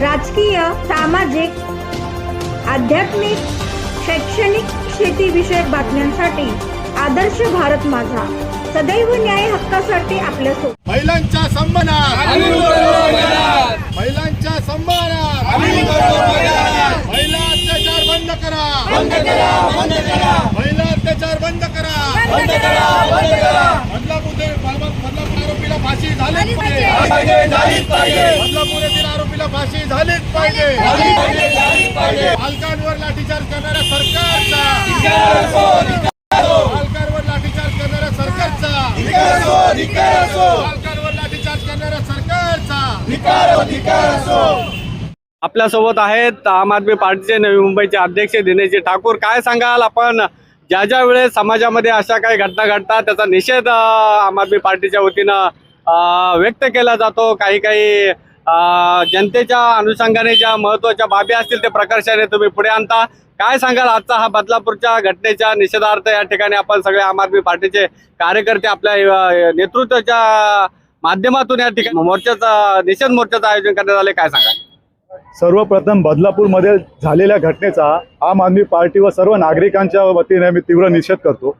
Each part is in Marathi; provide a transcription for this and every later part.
राजकीय सामाजिक आध्यात्मिक शैक्षणिक शेतीविषयक बातम्यांसाठी आदर्श भारत माझा. सदैव न्याय हक्कासाठी आपल्यासोबत महिलांच्या सन्मानात. महिलांच्या सन्मानात. महिला अत्याचार बंद करा. महिला अत्याचार बंद करा. बदलापूर बदलापूर आरोपीला फाशी झालीच पाहिजे. बदलापूर येथील आरोपीला फाशी झालीच पाहिजे. पालकांवर लाठीचार्ज करणाऱ्या सरकारचा. पालकांवर लाठीचार्ज करणाऱ्या सरकारचा. पालकांवर लाठीचार्ज करणाऱ्या सरकारचा. आपल्यासोबत आहेत आम आदमी पार्टीचे नवी मुंबईचे अध्यक्ष दिनेशजी ठाकूर. काय सांगाल आपण? ज्या ज्या वेळेस समाजामध्ये अशा काही घटना घडतात त्याचा निषेध आम आदमी पार्टीच्या वतीनं व्यक्त केला जातो. काही काही जनतेच्या अनुषंगाने ज्या महत्त्वाच्या बाबी असतील ते प्रकर्षाने तुम्ही पुढे आणता. काय सांगाल आजचा हा बदलापूरच्या घटनेच्या निषेधार्थ? या ठिकाणी आपण सगळे आम आदमी पार्टीचे कार्यकर्ते आपल्या नेतृत्वाच्या माध्यमातून या ठिकाणी मोर्चाचा निषेध मोर्चाचं आयोजन करण्यात आले काय सांगाल? सर्वप्रथम बदलापूरमध्ये झालेल्या घटनेचा आम आदमी पार्टी व सर्व नागरिकांच्या वतीने मी तीव्र निषेध करतो.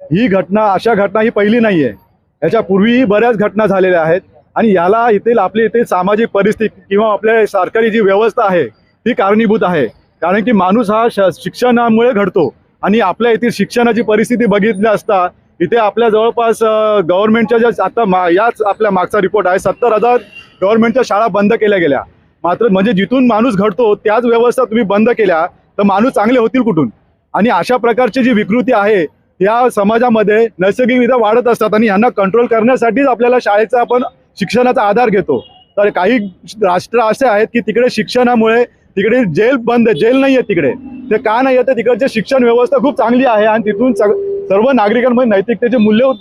ही घटना अशा घटना ही पहिली नाही आहे याच्या पूर्वीही बऱ्याच घटना झालेल्या आहेत आणि याला येथील आपली येथील सामाजिक परिस्थिती किंवा आपल्या सरकारी जी व्यवस्था आहे ती कारणीभूत आहे. कारण की माणूस हा श शिक्षणामुळे घडतो आणि आपल्या येथील शिक्षणाची परिस्थिती बघितली असता इथे आपल्या जवळपास गव्हर्नमेंटच्या ज्या आता मा याच आपल्या मागचा रिपोर्ट आहे सत्तर हजार गव्हर्नमेंटच्या शाळा बंद केल्या गेल्या. मात्र म्हणजे जिथून माणूस घडतो त्याच व्यवस्था तुम्ही बंद केल्या तर माणूस चांगले होतील कुठून? आणि अशा प्रकारची जी विकृती आहे या समाजामध्ये नैसर्गिकरित्या वाढत असतात आणि यांना कंट्रोल करण्यासाठीच आपल्याला शाळेचा आपण शिक्षणाचा आधार घेतो. तर काही राष्ट्र असे आहेत की तिकडे शिक्षणामुळे तिकडे जेल बंद जेल नाही आहे तिकडे. ते का नाही आहे तर तिकडचे शिक्षण व्यवस्था खूप चांगली आहे आणि तिथून सर्व नागरिकांमध्ये नैतिकतेचे मूल्य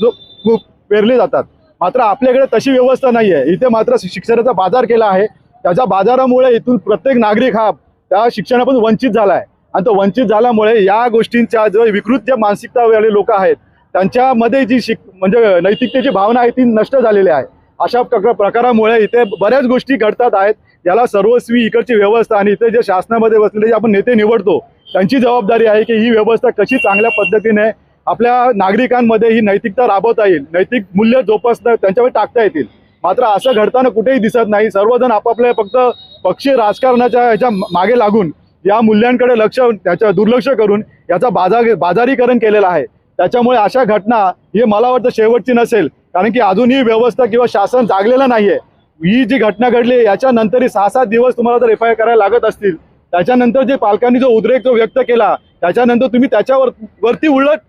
खूप पेरले जातात. मात्र आपल्याकडे तशी व्यवस्था नाही आहे इथे मात्र शिक्षणाचा बाजार केला आहे. त्याच्या बाजारामुळे इथून प्रत्येक नागरिक हा त्या शिक्षणापासून वंचित झाला आहे आणि तो वंचित झाल्यामुळे या गोष्टींच्या जो विकृत ज्या मानसिकतावाले लोक आहेत त्यांच्यामध्ये जी शिक म्हणजे नैतिकतेची भावना आहे ती नष्ट झालेली आहे. अशा प्रकार प्रकारामुळे इथे बऱ्याच गोष्टी घडतात आहेत. याला सर्वस्वी इकडची व्यवस्था आणि इथे जे शासनामध्ये बसलेले जे आपण नेते निवडतो त्यांची जबाबदारी आहे की ही व्यवस्था कशी चांगल्या पद्धतीने आपल्या नागरिकांमध्ये ही नैतिकता राबवता येईल नैतिक मूल्य जोपासणं त्यांच्यावर टाकता येतील. मात्र असं घडताना कुठेही दिसत नाही. सर्वजण आपापल्या फक्त पक्षी राजकारणाच्या ह्याच्या मागे लागून या मूल्यांकडे लक्ष त्याच्या दुर्लक्ष करून याचा बाजार बाजारीकरण केलेलं आहे. त्याच्यामुळे अशा घटना ही मला वाटतं शेवटची नसेल. कारण की अजूनही व्यवस्था किंवा शासन जागलेलं नाहीये. ही जी घटना घडली याच्यानंतरही सहा सात दिवस तुम्हाला जर एफ आय करायला लागत असतील त्याच्यानंतर जे पालकांनी जो उद्रेक जो व्यक्त केला त्याच्यानंतर तुम्ही त्याच्यावर वरती उलट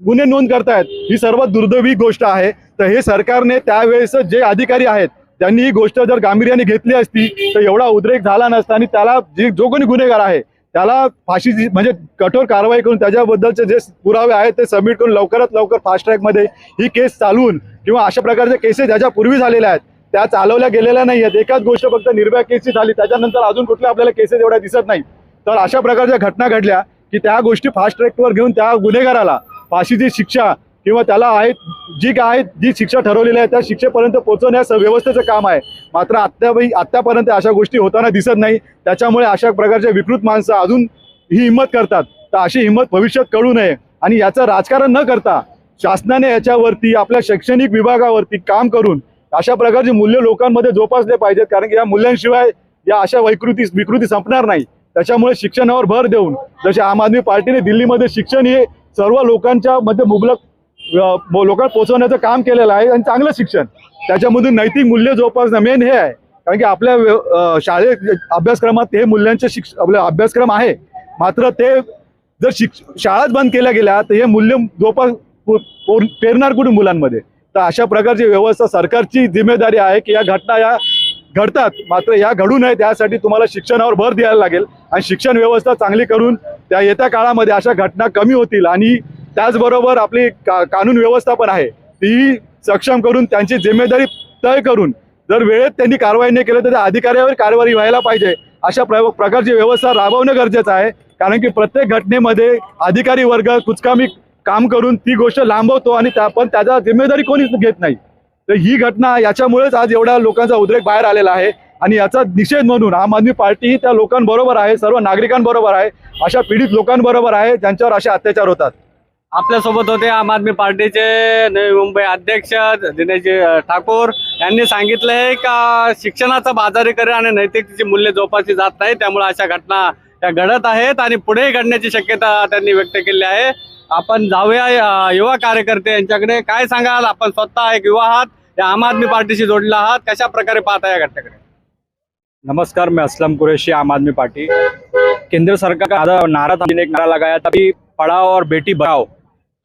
गुन्हे नोंद करतायत. ही सर्वात दुर्दैवी गोष्ट आहे. तर हे सरकारने त्यावेळेस जे अधिकारी आहेत त्यांनी ही गोष्ट जर गांभीर्याने घेतली असती तर एवढा उद्रेक झाला नसता आणि त्याला जे जो कोणी गुन्हेगार आहे त्याला फाशीची म्हणजे कठोर कारवाई करून त्याच्याबद्दलचे जे पुरावे आहेत ते सबमिट करून लवकरात लवकर फास्ट ट्रॅकमध्ये ही केस चालवून किंवा अशा प्रकारच्या केसेस ज्याच्या पूर्वी झालेल्या आहेत त्या चालवल्या गेलेल्या नाही आहेत. एकाच गोष्ट फक्त निर्भया केसची झाली त्याच्यानंतर अजून कुठल्या आपल्याला केसेस एवढ्या दिसत नाही तर अशा प्रकारच्या घटना घडल्या की त्या गोष्टी फास्ट ट्रॅकवर घेऊन त्या गुन्हेगाराला फाशीची शिक्षा किंवा त्याला आहेत जी काय आहेत जी शिक्षा ठरवलेली आहे त्या शिक्षेपर्यंत पोहोचवण्यास व्यवस्थेचं काम आहे. मात्र आत्ता आत्तापर्यंत अशा गोष्टी होताना दिसत नाही. त्याच्यामुळे अशा प्रकारच्या विकृत माणसं अजून ही हिंमत करतात. तर अशी हिंमत भविष्यात कळू नये आणि याचं राजकारण न करता शासनाने याच्यावरती आपल्या शैक्षणिक विभागावरती काम करून अशा प्रकारची मूल्य लोकांमध्ये जोपासले पाहिजेत. कारण की या मूल्यांशिवाय या अशा वैकृती विकृती संपणार नाही. त्याच्यामुळे शिक्षणावर भर देऊन जसे आम आदमी पार्टीने दिल्लीमध्ये शिक्षण हे सर्व लोकांच्या मध्ये मुबलक लोकांना पोहोचवण्याचं काम केलेलं आहे आणि चांगलं शिक्षण. त्याच्यामधून नैतिक मूल्य जोपासणं मेन हे आहे. कारण की आपल्या शाळेत अभ्यासक्रमात हे मूल्यांचे शिक्ष आपला अभ्यासक्रम आहे. मात्र ते जर शिक्ष शाळाच बंद केल्या गेल्या तर हे मूल्य जोपास पेरणार कुठून मुलांमध्ये? तर अशा प्रकारची व्यवस्था सरकारची जिम्मेदारी आहे की या घटना या घडतात. मात्र या घडू नये त्यासाठी तुम्हाला शिक्षणावर भर द्यायला लागेल. आणि शिक्षण व्यवस्था चांगली करून त्या येत्या काळामध्ये अशा घटना कमी होतील आणि त्याचबरोबर आपली का कानून व्यवस्था पण आहे. ती सक्षम करून त्यांची जिम्मेदारी तय करून जर वेळेत त्यांनी कारवाई नाही केलं तर त्या अधिकाऱ्यावर कारवाई व्हायला पाहिजे. अशा प्र प्रकारची व्यवस्था राबवणं गरजेचं आहे. कारण की प्रत्येक घटनेमध्ये अधिकारी वर्ग कुचकामी काम करून ती गोष्ट लांबवतो आणि त्या पण त्याचा जिम्मेदारी कोणीच घेत नाही. तर ही घटना याच्यामुळेच आज एवढ्या लोकांचा उद्रेक बाहेर आलेला आहे. आणि याचा निषेध म्हणून आम आदमी पार्टी ही त्या लोकांबरोबर आहे सर्व नागरिकांबरोबर आहे अशा पीडित लोकांबरोबर आहे ज्यांच्यावर असे अत्याचार होतात. आपल्यासोबत होते आम आदमी पार्टीचे नवी मुंबई अध्यक्ष दिनेश ठाकूर. यांनी सांगितलं आहे का शिक्षणाचं बाजारीकरण आणि नैतिकतेची मूल्य जोपासली जात नाही त्यामुळे अशा घटना त्या घडत आहेत आणि पुढेही घडण्याची शक्यता त्यांनी व्यक्त केली आहे. आपण जाऊया युवा कार्यकर्ते यांच्याकडे. काय सांगाल? आपण स्वतः एक युवा आहात या आम आदमी पार्टीशी जोडला आहात. कशा प्रकारे पाहता या घटनेकडे? नमस्कार मैं असलम कुरैशी आम आदमी पार्टी। केंद्र सरकार का नारा था एक नारा लगाया था कि पढ़ाओ और बेटी बढ़ाओ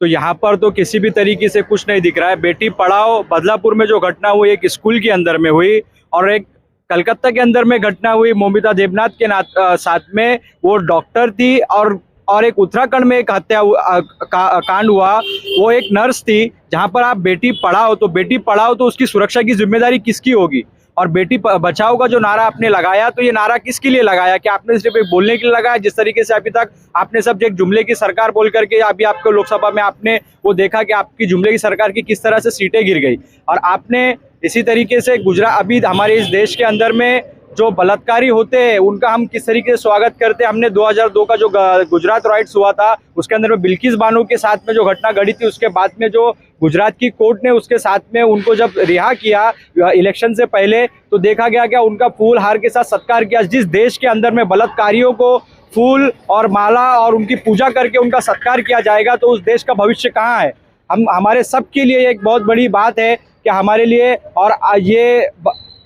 तो यहाँ पर तो किसी भी तरीके से कुछ नहीं दिख रहा है। बेटी पढ़ाओ बदलापुर में जो घटना हुई एक स्कूल के अंदर में हुई और एक कलकत्ता के अंदर में घटना हुई। मोमिता देवनाथ के अ, साथ में वो डॉक्टर थी और और एक उत्तराखंड में एक हत्या का, कांड हुआ। वो एक नर्स थी जहाँ पर आप बेटी पढ़ाओ तो बेटी पढ़ाओ तो उसकी सुरक्षा की ज़िम्मेदारी किसकी होगी? और बेटी बचाओ का जो नारा आपने लगाया तो ये नारा किसके लिए लगाया? कि आपने सिर्फ़ एक बोलने के लिए लगाया? जिस तरीके से अभी तक आपने सब एक जुमले की सरकार बोल करके अभी आपको लोकसभा में आपने वो देखा कि आपकी जुमले की सरकार की किस तरह से सीटें गिर गई। और आपने इसी तरीके से गुजरात अभी हमारे इस देश के अंदर में जो बलात्कारी होते हैं, उनका हम किस तरीके से स्वागत करते हैं? हमने 2002 का जो गुजरात राइट्स हुआ था, उसके अंदर में बिल्किस बानो के साथ में जो घटना घड़ी थी, उसके बाद में जो गुजरात की कोर्ट ने उसके साथ में उनको जब रिहा किया इलेक्शन से पहले तो देखा गया क्या उनका फूल हार के साथ सत्कार किया। जिस देश के अंदर में बलात्कारियों को फूल और माला और उनकी पूजा करके उनका सत्कार किया जाएगा तो उस देश का भविष्य कहाँ है? हम, हमारे सबके लिए एक बहुत बड़ी बात है कि हमारे लिए और ये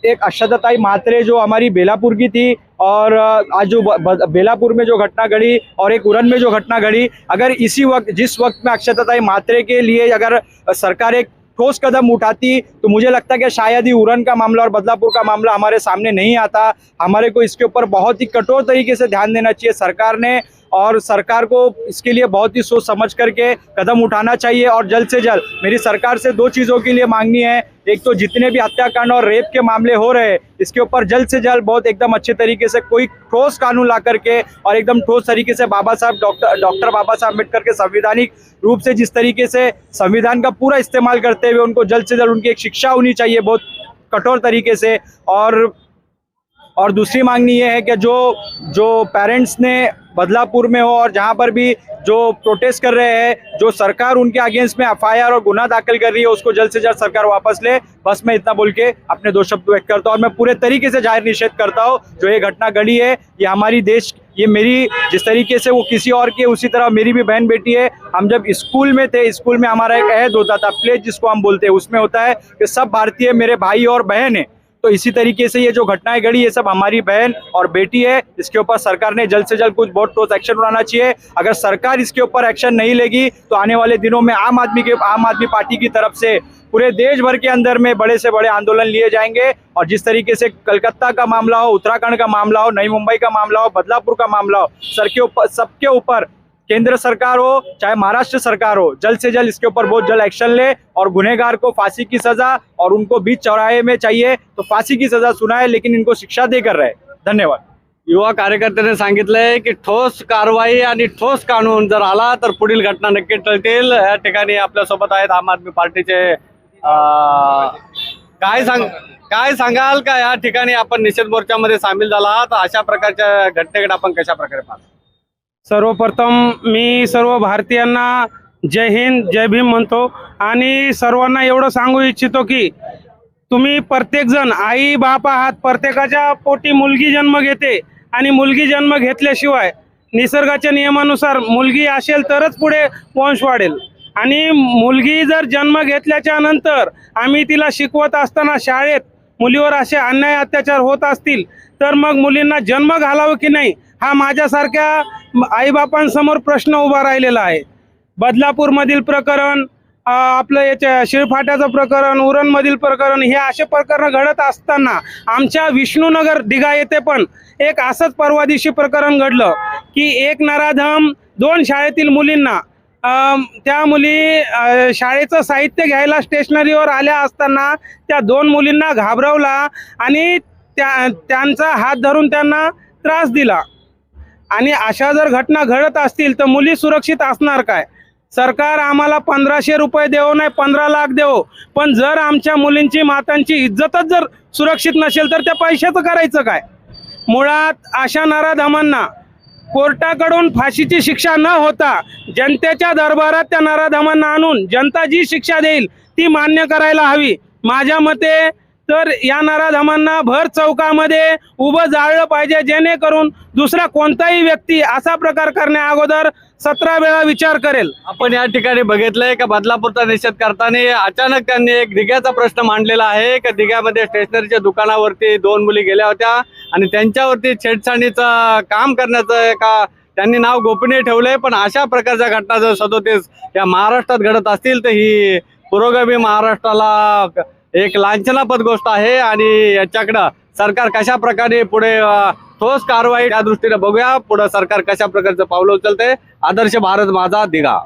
एक अक्षताई मात्रे जो हमारी बेलापुर की थी और आज जो बेलापुर में जो घटना घड़ी और एक उरन में जो घटना घड़ी अगर इसी वक्त, जिस वक्त में अक्षताई मात्रे के लिए अगर सरकार एक ठोस कदम उठाती तो मुझे लगता है कि शायद ही उरन का मामला और बदलापुर का मामला हमारे सामने नहीं आता। हमारे को इसके ऊपर बहुत ही कठोर तरीके से ध्यान देना चाहिए सरकार ने और सरकार को इसके लिए बहुत ही सोच समझ करके कदम उठाना चाहिए और जल्द से जल्द मेरी सरकार से दो चीज़ों के लिए मांगनी है। एक तो जितने भी हत्याकांड और रेप के मामले हो रहे हैं, इसके ऊपर जल्द से जल्द बहुत एकदम अच्छे तरीके से कोई ठोस कानून ला करके और एकदम ठोस तरीके से बाबा साहब, डॉक्टर डॉक्टर बाबा साहब अंबेडकर के संविधानिक रूप से जिस तरीके से संविधान का पूरा इस्तेमाल करते हुए उनको जल्द से जल्द उनकी एक शिक्षा होनी चाहिए बहुत कठोर तरीके से और और दूसरी मांगनी ये है कि जो जो पेरेंट्स ने बदलापुर में हो और जहाँ पर भी जो प्रोटेस्ट कर रहे हैं, जो सरकार उनके अगेंस्ट में एफआईआर और गुना दाखिल कर रही है, उसको जल्द से जल्द सरकार वापस ले। बस मैं इतना बोल के अपने दो शब्द व्यक्त करता हूँ और मैं पूरे तरीके से ज़ाहिर निषेध करता हूँ, जो ये घटना घड़ी है, ये हमारी देश, ये मेरी, जिस तरीके से वो किसी और की, उसी तरह मेरी भी बहन बेटी है। हम जब स्कूल में थे, स्कूल में हमारा एक अहद होता था प्लेज जिसको हम बोलते हैं, उसमें होता है कि सब भारतीय मेरे भाई और बहन है। तो इसी तरीके से ये जो घटनाएँ घड़ी, ये सब हमारी बहन और बेटी है, इसके ऊपर सरकार ने जल्द से जल्द कुछ बहुत ठोस एक्शन उठाना चाहिए। अगर सरकार इसके ऊपर एक्शन नहीं लेगी तो आने वाले दिनों में आम आदमी के, आम आदमी पार्टी की तरफ़ से पूरे देश भर के अंदर में बड़े से बड़े आंदोलन लिए जाएँगे। और जिस तरीके से कलकत्ता का मामला हो, उत्तराखंड का मामला हो, नई मुंबई का मामला हो, बदलापुर का मामला हो सर के ऊपर सबके ऊपर केंद्र सरकार हो चाहे महाराष्ट्र सरकार हो जल्द से जल्द इसके ऊपर बहुत जल्द एक्शन ले और गुनहगार को फांसी की सजा और उनको बीच चौराहे में चाहिए तो फांसी की सजा सुनाए लेकिन इनको शिक्षा देकर रहे। धन्यवाद। युवा कार्यकर्त्याने सांगितलंय की ठोस कारवाई आणि ठोस कानून जर आला तर पुढील घटना नक्की टळतील. या ठिकाणी आपल्यासोबत आहेत आम आदमी पार्टीचे काय सांग काय सांगाल का? या ठिकाणी आपण निषेध मोर्चामध्ये सामील झाला आहात. अशा प्रकारच्या घटनेकडे आपण कशा प्रकारे पाहतो? सर्वप्रथम मी सर्व भारतीयांना जय हिंद जय भीम म्हणतो. आणि सर्वांना एवढं सांगू इच्छितो की तुम्ही प्रत्येकजण आई बाप आहात प्रत्येकाच्या पोटी मुलगी जन्म घेते. आणि मुलगी जन्म घेतल्याशिवाय निसर्गाच्या नियमानुसार मुलगी असेल तरच पुढे वंश वाढेल. आणि मुलगी जर जन्म घेतल्याच्या नंतर आम्ही तिला शिकवत असताना शाळेत मुलीवर असे अन्याय अत्याचार होत असतील तर मग मुलींना जन्म घालावं की नाही? हा माझ्यासारख्या आईबापांसमोर प्रश्न उभा राहिलेला आहे. बदलापूरमधील प्रकरण आपलं याच्या शिळफाट्याचं प्रकरण उरणमधील प्रकरण हे असे प्रकरण घडत असताना आमच्या विष्णुनगर दिघा येथे पण एक असंच परवा दिवशी प्रकरण घडलं की एक नराधम दोन शाळेतील मुलींना त्या मुली शाळेचं साहित्य घ्यायला स्टेशनरीवर आल्या असताना त्या दोन मुलींना घाबरवला आणि त्या त्यांचा हात धरून त्यांना त्रास दिला. आणि अशा जर घटना घडत असतील तर मुली सुरक्षित असणार काय? सरकार आम्हाला पंधराशे रुपये देऊ नाही पंधरा लाख देऊ पण जर आमच्या मुलींची मातांची इज्जतच जर सुरक्षित नसेल तर त्या पैशाचं करायचं काय? मुळात अशा नराधमांना कोर्टाकडून फाशीची शिक्षा न होता जनतेच्या दरबारात त्या नराधमांना आणून जनता जी शिक्षा देईल ती मान्य करायला हवी. माझ्या मते तर या नराधमांना भर चौकामध्ये उभं जाळलं पाहिजे जेणेकरून दुसरा कोणताही व्यक्ती असा प्रकार करण्या अगोदर सतरा वेळा विचार करेल. आपण या ठिकाणी बघितलंय का बदलापूरचा निषेध करताना अचानक त्यांनी एक दिघ्याचा प्रश्न मांडलेला आहे का दिघ्यामध्ये स्टेशनरीच्या दुकानावरती दोन मुली गेल्या होत्या आणि त्यांच्यावरती छेडछाडीचं काम करण्याचं का त्यांनी नाव गोपनीय ठेवलंय पण अशा प्रकारच्या घटना जर सदोतीस या महाराष्ट्रात घडत असतील तर ही पुरोगामी महाराष्ट्राला एक लांछनापद गोष्ट आहे आणि याच्याकडं सरकार कशा प्रकारे पुढे ठोस कारवाई त्या दृष्टीने बघूया. पुढे सरकार कशा प्रकारचं पावलं उचलते आदर्श भारत माझा दिघा.